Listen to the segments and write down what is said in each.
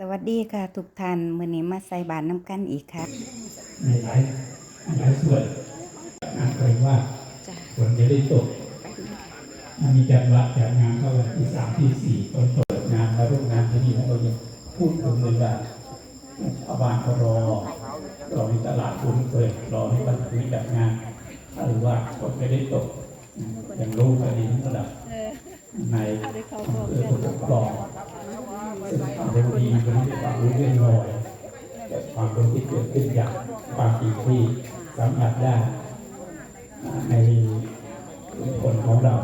สวัสดีค่ะ ทุกท่านมื้อนี้มาใส่บาตรน้ำกันอีกค่ะในหลายหลายส่วนงานเกรงว่าจ้ะฝนจะได้ตกมีจัดวัดจัดงานเข้าวันที่สามที่สี่ตอนเปิดงานแล้วร่วมงานที่นี่แล้วเรายังพูดถึงเลยว่าชาวบ้านเขารอรอในตลาดคุณเปิดรอให้วันนี้จัดงานหรือว่าฝนไม่ได้ตก ยังรู้กันดีระดับในอำเภอผู้ปกครองซึ่งความรู้ดีวันนี้ได้ความรู้เรื่องรอยความรู้ที่เกิดขึ้นจากความจริงที่สัมผัสได้ในคนของเรา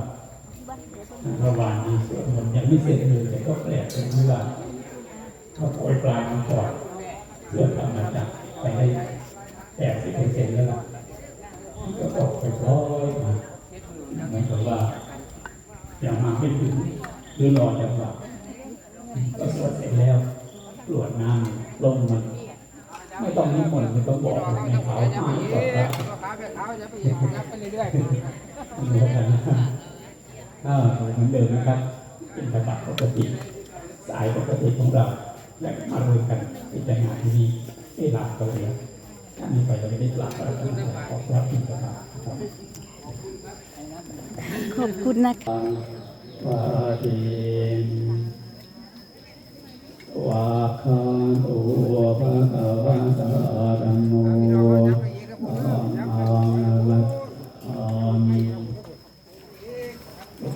ระหว่างที่สวดมนต์ยังไม่เสร็จเลยแต่ก็แปลกตรงที่ว่าเขาโปรยปลายมาก่อนเพื่อทำมาจากไปได้แปดสิบเปอร์เซ็นต์แล้วล่ะก็ตกไปร้อยมาเหมือนกับว่ายังมาไม่ถึง หรือรอจังหวะก็สวดเสร็จแล้วกรวดน้ำลงมัน ไม่ต้องนิมนต์ไม่ต้องบอกในเขาที่บอกว่าขาไปขาวจะไปอีกนับไปเรื่อยๆเหมือนกันนะครับอ่าเหมือนเดิมนะครับ เป็นระดับปกติ สายปกติของเรา และมารวมกันพิจารณาที่นี่เวลาตัวเดียวถ้ามีไปเราไม่ได้กลับแล้วก็ขอรับผิดชอบครับขอบคุณนะคะ วาดีวาคานโอภะคะวะตาธัมโมธัมมังนัสสามิ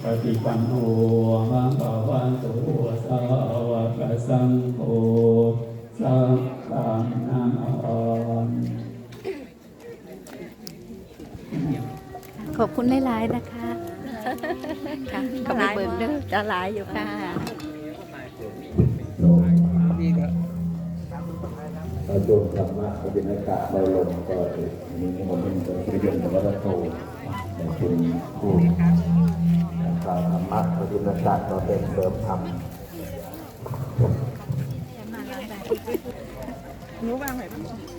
ปฏิปันโนภะคะวะโตสาวกสังโฆสังฆันามิขอบคุณหลาย ๆ นะคะ ก็ไปเบิ่งเด้อจะหลายอยู่ค่ะดีครับเราโยมธรรมะก็เป็นอากาศเราลมก็เอออันนี้มันเป็นประโยชน์แต่ว่าเราโตแต่คุณผู้กาวธรรมะก็เป็นอากาศเราเป็นเสริมธรรมเป็น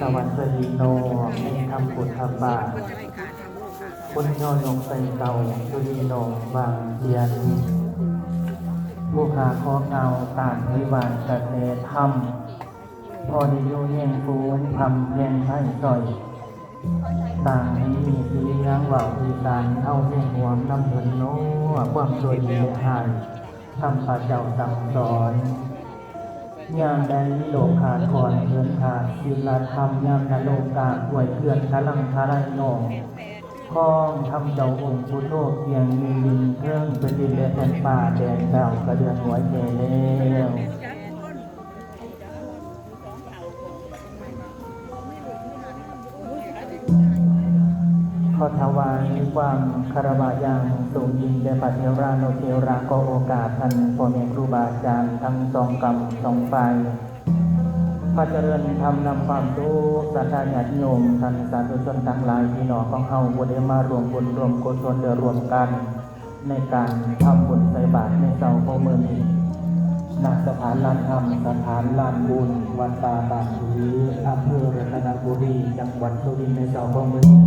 ตะวัสดีโนมีทำผุดทำบาปคนยนลงใส่เตาสุดีโนบางเทียนผู้หาข้อเงาต่างวิบานกระเทธรรมพอดีโยเยงฟูงทำเพียงไถ่ต่อย ต่างนี้มีสีเลี้ยงว่าอีสานเอาเพียงหวมน้ำเงินโน้ความโดยมีหายทำพระเจ้าสั่งสอน ยามใดโลกขาดก่อนเกินขาดศิลธรรมยามนโลกาป่วยเพื่อนทะลังทะลายนองข้องทำเจ้าองค์พุทโธเพียงมีลิงเครื่องเป็นดินและแผ่นป่าแดนดาวกระเดือนหัวใจแล้ว ขอถวายความคารวะย่างสูงยิ่งแด่พระเทวรานุเทวราก็โอกาสท่านพ่อแม่ครูบาอาจารย์ทั้งสองกรรมสองฝ่ายพระเจริญทำนำความทุกข์สัทธาญาติโยมท่านสาธุชนทั้งหลายพี่น้องของเฮาบ่ได้มารวมบุญรวมกุศลเดือรวมกัน ในการทำบุญใส่บาตรในเสาร์ของมื้อนี้ณสถานลานธรรมสถานลานบุญวัดตาบางทีอำเภอรัตนบุรีจังหวัดสุรินทร์ในเสาร์ของมื้อนี้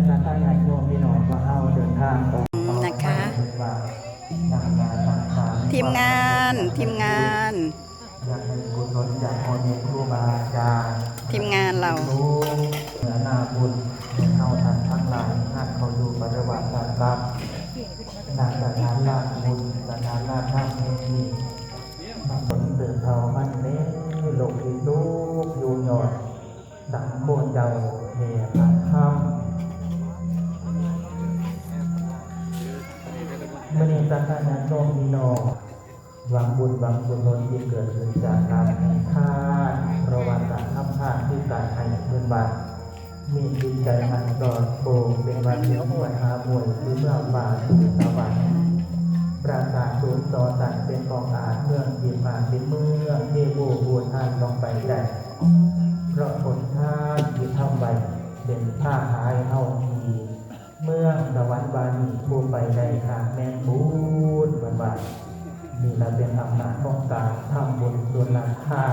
ฉะนั้นท่านญาติโยมพี่น้องมาเอาเดินทางออกนะคะว่านทีมงานทีมงานอยากให้กุศลจากพ่อม่ครูบาอาจารย์ทีมงานเรารู้เหนือหน้าบุญเข้าทันทั้งหลายนั่นเขาดูปฏิบัติการรับนางสถานลาบุญ โนมีโนหวังบุญหวังบุญนนที่เกิดขึ้นจากการแข่งขันประวัติศาสตร์ทำพาที่การให้เพื่อนบ้านมีจิตใจมันสอดโปร่เป็นวันเดียวมวยหาบวยคือเมื่อป่าสู่สวรรค์ปราสาทสูงต่อสันเป็นกองอาจเมืองที่ผ่าเป็นเมืองเทโบบูทานลงไปได้เพราะผลทานที่ทำไว้เป็นผ้าหายเฮาที เมืองตะวันบานีผู้ไปได้ขาดแม่นบุญบันบานี่เราเป็นอำนาจของการทำบุญส่วนละค่า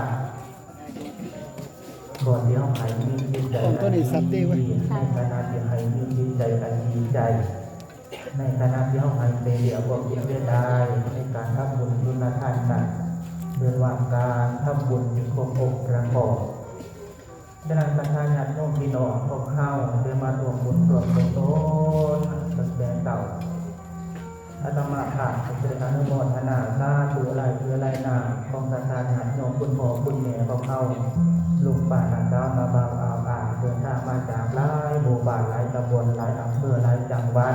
ก่อนที่เฮาหายมีจิตใจอันดีในขณะที่หายมีจิตใจอันดีใจ ในขณะที่เขาหายไปเดียวบอกเดียวได้ในการทำบุญยุนทานนั้นเรื่อว่าการทำบุญมีครบองค์ประกอบ ดังนั้นประธานญาติโยมพี่น้องพวกเข้าเดินมารวมบุญรวมกุศลตั้งแต่เก่าอาตมาค่ะเป็นอนุโมทนาสาธุอะไรคืออะไรนาของประธานญาติโยมคุณพ่อคุณแม่พวกเข้าลูกป่านาดามาบาวอาวอ่าเดินทางมาจากหลายหมู่บ้านหลายตำบลหลายอำเภอหลายจังหวัด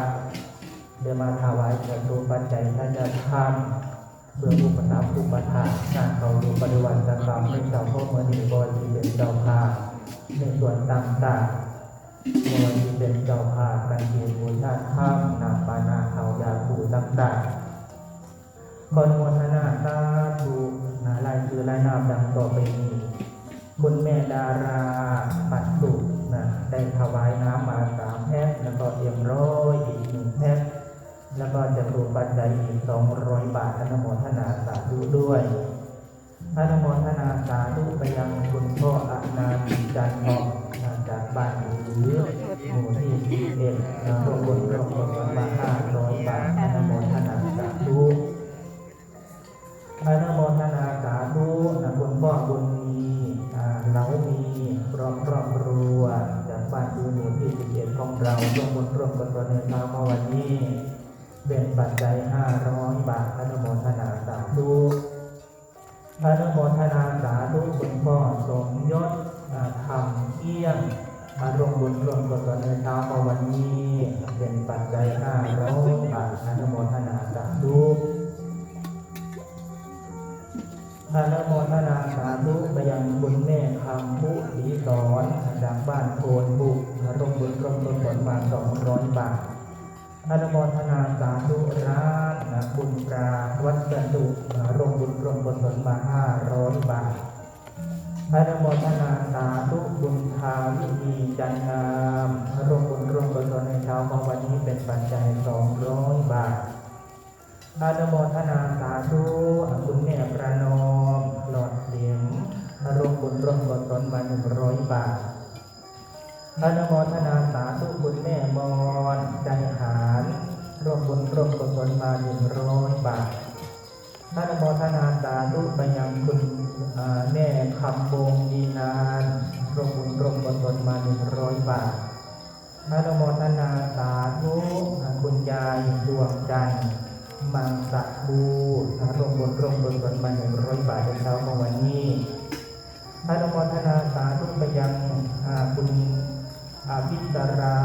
เดี๋ยวมาถวายเกิดตูปัจจัยท่านจะทำเพื่ออุปถัมภ์อุปถากงานเขาดูปฏิวัติกรรมให้เจ้าพ่อเมื่อนี้บอยที่เป็นเจ้าภาพ ในส่วนต่างๆบอยที่เป็นเจ้าภาพกันเกียบูชาข้ามนำปานาเขายาปูต่างๆคนมวลนาสาธุนาลายคือลายนามดังต่อไปนี้ คุณแม่ดาราปัดสุนะได้ถวายน้ำมาสามแพ็คแล้วก็เตรียมร้อยอีกหนึ่งแพ็คแล้วก็จะรวมปัจจัยอีกสองร้อยบาทอนโมทนาสาธุด้วยอนโมทนาสาธุไปยังคุณพ่อ นันต์จันทร์เหมาะจากบ้านหรือหมู่ที่สิบเอ็ดรวมบุญรวมบุญมาห้าร้อยบาทอนุโมทนาสาธุอนุโมทนาสาธุนะคุณพ่อบุญมีอ่าเรามีรอบครอบครัวจากบ้านดูหมู่ที่สิบเอ็ดของเราร่วมบุญร่วมกุศลในเช้าขอวันนี้เป็นปัจจัยห้าร้อยบาทอนุโมทนาสาธุ อนุโมทนาสาธุคุณพ่อสมยศธรรมเอี้ยงมาร่วมบุญร่วมกุศลในเช้าของวันนี้เป็นปัจจัยห้าร้อยบาทอนุโมทนาสาธุอนุโมทนาสาธุไปยังคุณแม่คำผู้ศรีสอนจากบ้านโพนบุกร่วมบุญร่วมกุศลมาสองร้อยบาท อนุโมทนาสาธุร้านนะบุญปราวัสดุร่วมบุญร่วมกุศลมาห้าร้อยบาทอนุโมทนาสาธุบุญทาวิมีจันงามรวมบุญรวมกุศลในเช้าของวันนี้เป็นปัจจัยสองร้อยบาทอนุโมทนาสาธุคุณแม่ประนอมหลอดเสียงอารมบุญรวมกุศลมาหนึ่งร้อยบาท อนุโมทนาสาธุคุณแม่มอนใจหารร่วมบุญร่วมกุศลมาหนึ่งร้อยบาทอนุโมทนาสาธุไปยังคุณแม่คำบงดีนานร่วมบุญร่วมกุศลมาหนึ่งร้อยบาทอนุโมทนาสาธุคุณยายดวงจันทร์มังสะบูรวมบุญรวมบุญส่วนมาหนึ่งร้อยบาทในเช้าของวันนี้อนุโมทนาสาธุไปยังคุณ อาพิสรา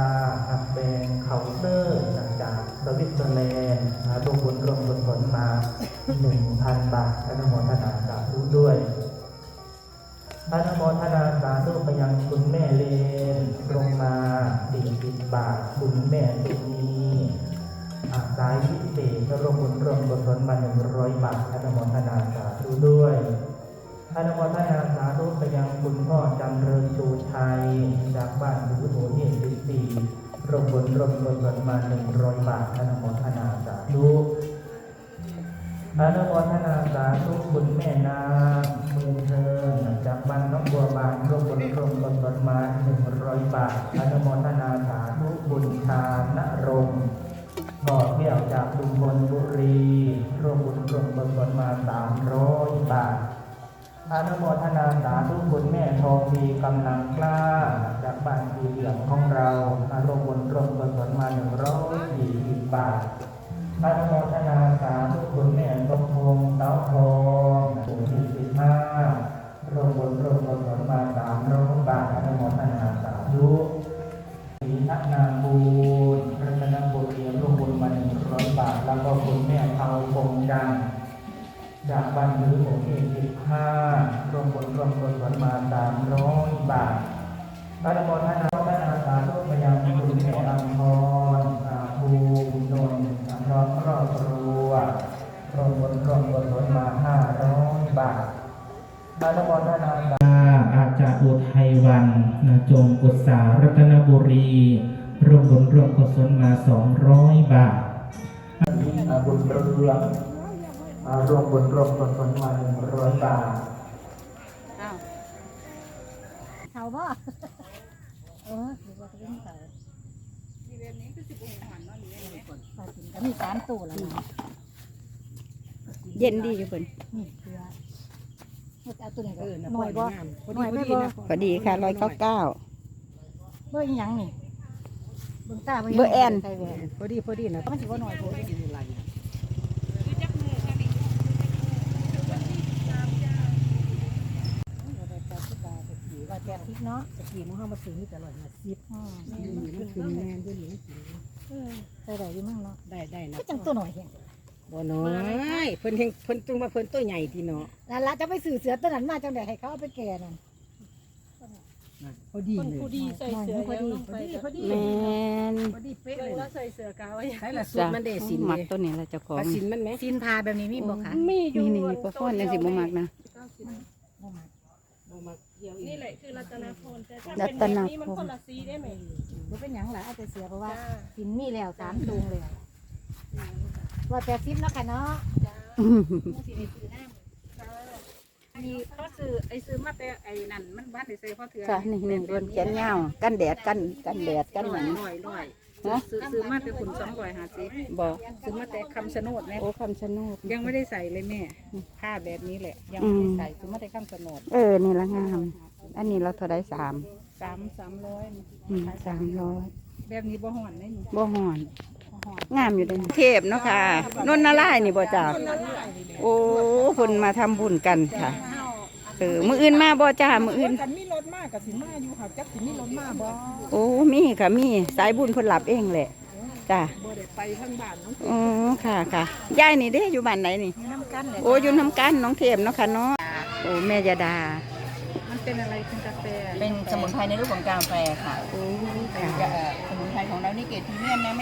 อาแบงเคาน์เตอร์จากสวิตเซอร์แลนด์รวมบุญรวมบุญส่วนมาหนึ่งพันบาทอนุโมทนาสาธุด้วยอนุโมทนาสาธุไปยังคุณแม่เลนลงมาสี่สิบบาทคุณแม่สุนีอาสายพิเศษรวมบุญรวมกุศลมาหนึ่งร้อยบาทอนุโมทนาสาธุด้วย อนุโมทนาสาธุไปยังคุณพ่อจำเริญชูชัยจากบ้านหรือหมู่ที่สิบสี่รวมบุญรวมกุศลมาหนึ่งร้อยบาทอนุโมทนาสาธุอนุโมทนาสาธุคุณแม่นางมือเธอจากบ้านน้องบัวบานรวมบุญร่วมกุศลมาหนึ่งร้อยบาทอนุโมทนาสาธุบุญชานรงค์ก่อเที่ยวจากลุงพลบุรีรวมบุญรวมกุศลมาสามร้อยบาท อนุโมทนาสาธุคุณแม่ทองมีกำลังกล้า จากบ้านสีเหลืองของเรามาร่วมบุญร่วมกุศลมาหนึ่งร้อยสี่สิบบาทอนุโมทนาสาธุคุณแม่สมพงเต้าทองหมู่ที่สิบห้ารวมบุญรวมกุศลมาสามร้อยบาทอนุโมทนาสาธุศรีนักนาบูรรัตนบุรีรวมบุญมาหนึ่งร้อยบาท แล้วก็คุณแม่เทาคงจันทร์ จากบ้านหรือหมู่ที่สิบห้ารวมบุญรวมกุศลมาสามร้อยบาทอนุโมทนาพระนาสาธุไปยังคุณแม่อัมพรอาภูมินนท์พร้อมครอบครัวรวมบุญรวมกุศลมาห้าร้อยบาทอนุโมทนาสาอาจารย์อุทัยวันาจงกุศารัตนบุรีรวมบุญรวมกุศลมา200บาทบุญเรือง รวมบุญรวมกุศลมาหนึ่งร้อยบาทเขาบ่เออหรือว่าจะเป็นเขาปลาจินก็มีสามตัวแล้วนะเย็นดีอยู่เพิ่นนี่เกลือเอาตัวไหนก็หน่อยบ่หน่อยไม่บ่พอดีค่ะร้อยเก้าเก้าเบอร์อีหยังนี่เบอร์ตาเบอร์แอนใส่แหวนพอดีพอดีนะมันสิว่าหน่อยบ่ว่าแกงพริก เนาะตะกี้น้องเฮามาซื้อแต่ร้อยห้าสิบอืมมันคือแม่ด้วยหนูเออใส่ได้อยู่มั่งเนาะได้ได้นะก็จังตัวหน่อยแฮงบ่น้อยเพิ่นเฮงเพิ่นจุงมาเพิ่นตัวใหญ่ทีเนาะนั่นล่ะจะไปซื้อเสือตัวนั้นมาจังได๋ให้เขาเอาไปแก่นั่นพอดีเลยพอดีใส่เสือพอดีพอดีพอดีแมนพอดีเป๊ะเลยแล้วใส่เสือกาวไว้ใช่ละสูตรมันเดสินหมักเลยตัวนี้แหละเจ้าของปลาสินมันไหมสินพาแบบนี้มีบ่คะนี่นี่นี่ปลาฟ้อนยังสิบ่มักนะบ่มาบ่มาเกี่ ยวอีนี่กแหละคือรัตนพรแต่ถ้ารัเป็นตแบบนานี้มันพคนรละสีได้ไหมบ่เป็นหยังล่ะเอาแต่เสือเพราะว่าจ้าสินมีแล้วสามตูงเลยว่าแต่ซิปเนาะค่ะเนาะมีเขาซื้อไอ้ซื้อมาแต่ไอ้นั่นมันบ้านไอ้ใส่พ่อเถื่อค่ะนี่นี่บนแขนยาวกันแดดกันกันแดดกันหร้นัอยงร้อยร้อย ฮะซื้อซื้อมาแต่ขุนสองร้อยห้าสิบบ่ซื้อมาแต่คำชะโนดแม่โอ้คำชะโนด ยังไม่ได้ใส่เลยแม่ผ้าแบบนี้แหละ ยังอืไม่มได้ใส่ซื้อมาแต่คำชะโนดเออนี่ละงาม อันนี้เราเท่าไดสามสามสามร้อยอืมสามร้อยแบบนี้บ่ห่อนได้นี่บ่ห่อนงามอยู่เด้เทพเนาะค่ะนนนาลายณ์นี่บ่จ้าโอ้คนมาทำบุญกันค่ะเออมื้ออื่นมาบ่จ้ามื้ออื่น กันมีรถมากกับสิมาอยู่ค่ะจักสิมีรถมาบ่โอ้มีค่ะมีสายบุญเพนหลับเองแหละจ้าบ่ได้ไปทางบ้านน้องอ๋อค่ะค่ะยายนี่เด้อยู่บ้านไหนนี่น้ำกันเลยโอ้อยู่น้ำกันน้องเทพเนาะค่ะเนาะโอ้แม่ยาดา มันเป็นอะไรเป็นกาแฟเป็นสมุนไพรในรูปของกาแฟค่ะโอ้ค่ะสมุนไพรของเรานี่เกรดพรีเมียมนะ